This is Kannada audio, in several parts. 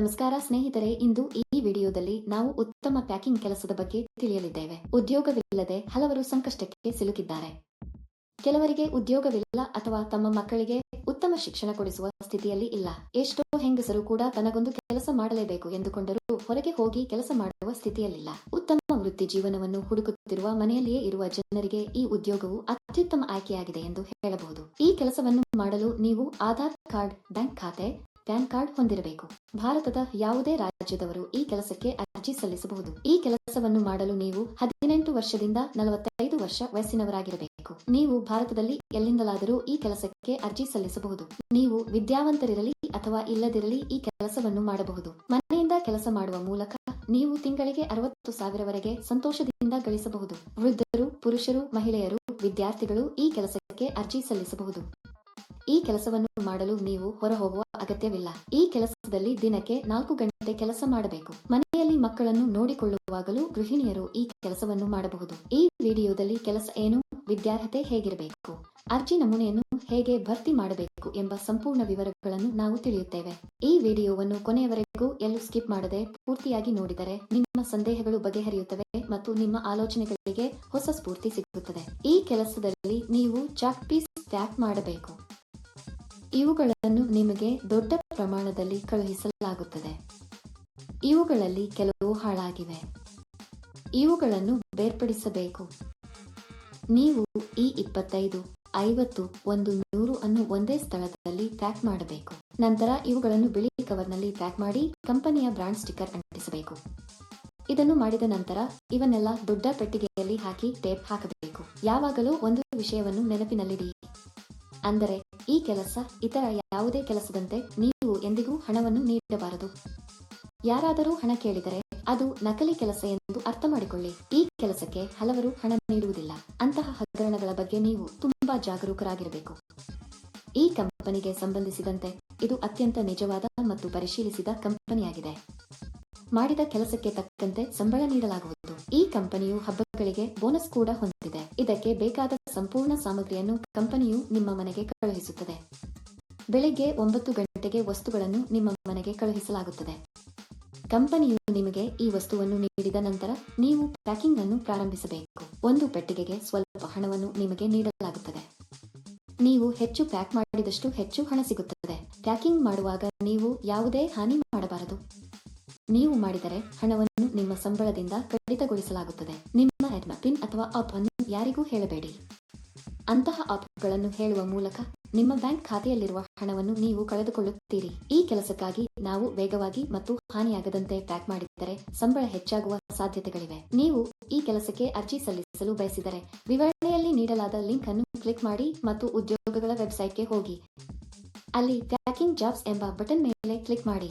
ನಮಸ್ಕಾರ ಸ್ನೇಹಿತರೆ, ಇಂದು ಈ ವಿಡಿಯೋದಲ್ಲಿ ನಾವು ಉತ್ತಮ ಪ್ಯಾಕಿಂಗ್ ಕೆಲಸದ ಬಗ್ಗೆ ತಿಳಿಯಲಿದ್ದೇವೆ. ಉದ್ಯೋಗವಿಲ್ಲದೆ ಹಲವರು ಸಂಕಷ್ಟಕ್ಕೆ ಸಿಲುಕಿದ್ದಾರೆ. ಕೆಲವರಿಗೆ ಉದ್ಯೋಗವಿಲ್ಲ ಅಥವಾ ತಮ್ಮ ಮಕ್ಕಳಿಗೆ ಉತ್ತಮ ಶಿಕ್ಷಣ ಕೊಡಿಸುವ ಸ್ಥಿತಿಯಲ್ಲಿ ಇಲ್ಲ. ಎಷ್ಟೋ ಹೆಂಗಸರು ಕೂಡ ತನಗೊಂದು ಕೆಲಸ ಮಾಡಲೇಬೇಕು ಎಂದುಕೊಂಡರೂ ಹೊರಗೆ ಹೋಗಿ ಕೆಲಸ ಮಾಡುವ ಸ್ಥಿತಿಯಲ್ಲಿಲ್ಲ. ಉತ್ತಮ ವೃತ್ತಿ ಜೀವನವನ್ನು ಹುಡುಕುತ್ತಿರುವ ಮನೆಯಲ್ಲಿಯೇ ಇರುವ ಜನರಿಗೆ ಈ ಉದ್ಯೋಗವು ಅತ್ಯುತ್ತಮ ಆಯ್ಕೆಯಾಗಿದೆ ಎಂದು ಹೇಳಬಹುದು. ಈ ಕೆಲಸವನ್ನು ಮಾಡಲು ನೀವು ಆಧಾರ್ ಕಾರ್ಡ್, ಬ್ಯಾಂಕ್ ಖಾತೆ ಪ್ಯಾನ್ ಕಾರ್ಡ್ ಹೊಂದಿರಬೇಕು. ಭಾರತದ ಯಾವುದೇ ರಾಜ್ಯದವರು ಈ ಕೆಲಸಕ್ಕೆ ಅರ್ಜಿ ಸಲ್ಲಿಸಬಹುದು. ಈ ಕೆಲಸವನ್ನು ಮಾಡಲು ನೀವು ಹದಿನೆಂಟು ವರ್ಷದಿಂದ ನಲವತ್ತೈದು ವರ್ಷ ವಯಸ್ಸಿನವರಾಗಿರಬೇಕು. ನೀವು ಭಾರತದಲ್ಲಿ ಎಲ್ಲಿಂದಲಾದರೂ ಈ ಕೆಲಸಕ್ಕೆ ಅರ್ಜಿ ಸಲ್ಲಿಸಬಹುದು. ನೀವು ವಿದ್ಯಾವಂತರಿರಲಿ ಅಥವಾ ಇಲ್ಲದಿರಲಿ ಈ ಕೆಲಸವನ್ನು ಮಾಡಬಹುದು. ಮನೆಯಿಂದ ಕೆಲಸ ಮಾಡುವ ಮೂಲಕ ನೀವು ತಿಂಗಳಿಗೆ ಅರವತ್ತು ಸಾವಿರವರೆಗೆ ಸಂತೋಷದಿಂದ ಗಳಿಸಬಹುದು. ವೃದ್ಧರು, ಪುರುಷರು, ಮಹಿಳೆಯರು, ವಿದ್ಯಾರ್ಥಿಗಳು ಈ ಕೆಲಸಕ್ಕೆ ಅರ್ಜಿ ಸಲ್ಲಿಸಬಹುದು. ಈ ಕೆಲಸವನ್ನು ಮಾಡಲು ನೀವು ಹೊರ ಹೋಗುವ ಅಗತ್ಯವಿಲ್ಲ. ಈ ಕೆಲಸದಲ್ಲಿ ದಿನಕ್ಕೆ ನಾಲ್ಕು ಗಂಟೆ ಕೆಲಸ ಮಾಡಬೇಕು. ಮನೆಯಲ್ಲಿ ಮಕ್ಕಳನ್ನು ನೋಡಿಕೊಳ್ಳುವಾಗಲೂ ಗೃಹಿಣಿಯರು ಈ ಕೆಲಸವನ್ನು ಮಾಡಬಹುದು. ಈ ವಿಡಿಯೋದಲ್ಲಿ ಕೆಲಸ ಏನು, ವಿದ್ಯಾರ್ಹತೆ ಹೇಗಿರಬೇಕು, ಅರ್ಜಿ ನಮೂನೆಯನ್ನು ಹೇಗೆ ಭರ್ತಿ ಮಾಡಬೇಕು ಎಂಬ ಸಂಪೂರ್ಣ ವಿವರಗಳನ್ನು ನಾವು ತಿಳಿಯುತ್ತೇವೆ. ಈ ವಿಡಿಯೋವನ್ನು ಕೊನೆಯವರೆಗೂ ಎಲ್ಲೂ ಸ್ಕಿಪ್ ಮಾಡದೆ ಪೂರ್ತಿಯಾಗಿ ನೋಡಿದರೆ ನಿಮ್ಮ ಸಂದೇಹಗಳು ಬಗೆಹರಿಯುತ್ತವೆ ಮತ್ತು ನಿಮ್ಮ ಆಲೋಚನೆಗಳಿಗೆ ಹೊಸ ಸ್ಫೂರ್ತಿ ಸಿಗುತ್ತದೆ. ಈ ಕೆಲಸದಲ್ಲಿ ನೀವು ಚಾಕ್ ಪೀಸ್ ಪ್ಯಾಕ್ ಮಾಡಬೇಕು. ಇವುಗಳನ್ನು ನಿಮಗೆ ದೊಡ್ಡ ಪ್ರಮಾಣದಲ್ಲಿ ಕಳುಹಿಸಲಾಗುತ್ತದೆ. ಇವುಗಳಲ್ಲಿ ಕೆಲವು ಹಾಳಾಗಿವೆ. ಇವುಗಳನ್ನು ಬೇರ್ಪಡಿಸಬೇಕು. ನೀವು ಈ ಇಪ್ಪತ್ತೈದು, ಐವತ್ತು, ಒಂದು, ನೂರು ಅನ್ನು ಒಂದೇ ಸ್ಥಳದಲ್ಲಿ ಪ್ಯಾಕ್ ಮಾಡಬೇಕು. ನಂತರ ಇವುಗಳನ್ನು ಬಿಳಿ ಕವರ್ನಲ್ಲಿ ಪ್ಯಾಕ್ ಮಾಡಿ ಕಂಪನಿಯ ಬ್ರಾಂಡ್ ಸ್ಟಿಕ್ಕರ್ ಅಂಟಿಸಬೇಕು. ಇದನ್ನು ಮಾಡಿದ ನಂತರ ಇವನ್ನೆಲ್ಲ ದೊಡ್ಡ ಪೆಟ್ಟಿಗೆಯಲ್ಲಿ ಹಾಕಿ ಟೇಪ್ ಹಾಕಬೇಕು. ಯಾವಾಗಲೂ ಒಂದು ವಿಷಯವನ್ನು ನೆನಪಿನಲ್ಲಿಡಿ. ಅಂದರೆ ಈ ಕೆಲಸ ಇತರ ಯಾವುದೇ ಕೆಲಸದಂತೆ ನೀವು ಎಂದಿಗೂ ಹಣವನ್ನು ನೀಡಬಾರದು. ಯಾರಾದರೂ ಹಣ ಕೇಳಿದರೆ ಅದು ನಕಲಿ ಕೆಲಸ ಎಂದು ಅರ್ಥ ಮಾಡಿಕೊಳ್ಳಿ ಈ ಕೆಲಸಕ್ಕೆ ಹಲವರು ಹಣ ನೀಡುವುದಿಲ್ಲ. ಅಂತಹ ಹಗರಣಗಳ ಬಗ್ಗೆ ನೀವು ತುಂಬಾ ಜಾಗರೂಕರಾಗಿರಬೇಕು. ಈ ಕಂಪನಿಗೆ ಸಂಬಂಧಿಸಿದಂತೆ ಇದು ಅತ್ಯಂತ ನಿಜವಾದ ಮತ್ತು ಪರಿಶೀಲಿಸಿದ ಕಂಪನಿಯಾಗಿದೆ. ಮಾಡಿದ ಕೆಲಸಕ್ಕೆ ತಕ್ಕಂತೆ ಸಂಬಳ ನೀಡಲಾಗುವುದು. ಈ ಕಂಪನಿಯು ಹಬ್ಬಗಳಿಗೆ ಬೋನಸ್ ಕೂಡ ಹೊಂದಿದೆ. ಇದಕ್ಕೆ ಬೇಕಾದ ಸಂಪೂರ್ಣ ಸಾಮಗ್ರಿಯನ್ನು ಕಂಪನಿಯು ನಿಮ್ಮ ಮನೆಗೆ ಕಳುಹಿಸುತ್ತದೆ. ಬೆಳಿಗ್ಗೆ ಒಂಬತ್ತು ಗಂಟೆಗೆ ವಸ್ತುಗಳನ್ನು ನಿಮ್ಮ ಮನೆಗೆ ಕಳುಹಿಸಲಾಗುತ್ತದೆ. ಕಂಪನಿಯು ನಿಮಗೆ ಈ ವಸ್ತುವನ್ನು ನೀಡಿದ ನಂತರ ನೀವು ಪ್ಯಾಕಿಂಗ್ ಅನ್ನು ಪ್ರಾರಂಭಿಸಬೇಕು. ಒಂದು ಪೆಟ್ಟಿಗೆಗೆ ಸ್ವಲ್ಪ ಹಣವನ್ನು ನಿಮಗೆ ನೀಡಲಾಗುತ್ತದೆ. ನೀವು ಹೆಚ್ಚು ಪ್ಯಾಕ್ ಮಾಡಿದಷ್ಟು ಹೆಚ್ಚು ಹಣ ಸಿಗುತ್ತದೆ. ಪ್ಯಾಕಿಂಗ್ ಮಾಡುವಾಗ ನೀವು ಯಾವುದೇ ಹಾನಿ ಮಾಡಬಾರದು. ನೀವು ಮಾಡಿದರೆ ಹಣವನ್ನು ನಿಮ್ಮ ಸಂಬಳದಿಂದ ಕಡಿತಗೊಳಿಸಲಾಗುತ್ತದೆ. ನಿಮ್ಮ ಆಪ್ನ ಪಿನ್ ಅಥವಾ ಆಪ್ ಅನ್ನು ಯಾರಿಗೂ ಹೇಳಬೇಡಿ. ಅಂತಹ ಆಪ್ಗಳನ್ನು ಹೇಳುವ ಮೂಲಕ ನಿಮ್ಮ ಬ್ಯಾಂಕ್ ಖಾತೆಯಲ್ಲಿರುವ ಹಣವನ್ನು ನೀವು ಕಳೆದುಕೊಳ್ಳುತ್ತೀರಿ. ಈ ಕೆಲಸಕ್ಕಾಗಿ ನಾವು ವೇಗವಾಗಿ ಮತ್ತು ಹಾನಿಯಾಗದಂತೆ ಪ್ಯಾಕ್ ಮಾಡಿದ್ದರೆ ಸಂಬಳ ಹೆಚ್ಚಾಗುವ ಸಾಧ್ಯತೆಗಳಿವೆ. ನೀವು ಈ ಕೆಲಸಕ್ಕೆ ಅರ್ಜಿ ಸಲ್ಲಿಸಲು ಬಯಸಿದರೆ ವಿವರಣೆಯಲ್ಲಿ ನೀಡಲಾದ ಲಿಂಕ್ ಅನ್ನು ಕ್ಲಿಕ್ ಮಾಡಿ ಮತ್ತು ಉದ್ಯೋಗಗಳ ವೆಬ್ಸೈಟ್ಗೆ ಹೋಗಿ. ಅಲ್ಲಿ ಪ್ಯಾಕಿಂಗ್ ಜಾಬ್ಸ್ ಎಂಬ ಬಟನ್ ಮೇಲೆ ಕ್ಲಿಕ್ ಮಾಡಿ.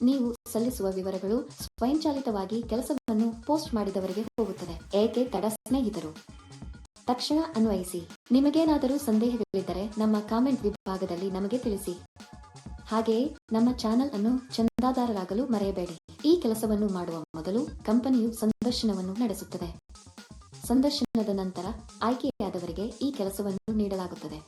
ನೀವು ಸಲ್ಲಿಸುವ ವಿವರಗಳು ಸ್ವಯಂಚಾಲಿತವಾಗಿ ಕೆಲಸವನ್ನು ಪೋಸ್ಟ್ ಮಾಡಿದವರಿಗೆ ಹೋಗುತ್ತದೆ. ಏಕೆ ತಡ ಸ್ನೇಹಿತರು? ತಕ್ಷಣ ಅನ್ವಯಿಸಿ. ನಿಮಗೇನಾದರೂ ಸಂದೇಹಗಳಿದ್ದರೆ ನಮ್ಮ ಕಾಮೆಂಟ್ ವಿಭಾಗದಲ್ಲಿ ನಮಗೆ ತಿಳಿಸಿ. ಹಾಗೆಯೇ ನಮ್ಮ ಚಾನೆಲ್ ಅನ್ನು ಚಂದಾದಾರರಾಗಲು ಮರೆಯಬೇಡಿ. ಈ ಕೆಲಸವನ್ನು ಮಾಡುವ ಮೊದಲು ಕಂಪನಿಯು ಸಂದರ್ಶನವನ್ನು ನಡೆಸುತ್ತದೆ. ಸಂದರ್ಶನದ ನಂತರ ಆಯ್ಕೆಯಾದವರಿಗೆ ಈ ಕೆಲಸವನ್ನು ನೀಡಲಾಗುತ್ತದೆ.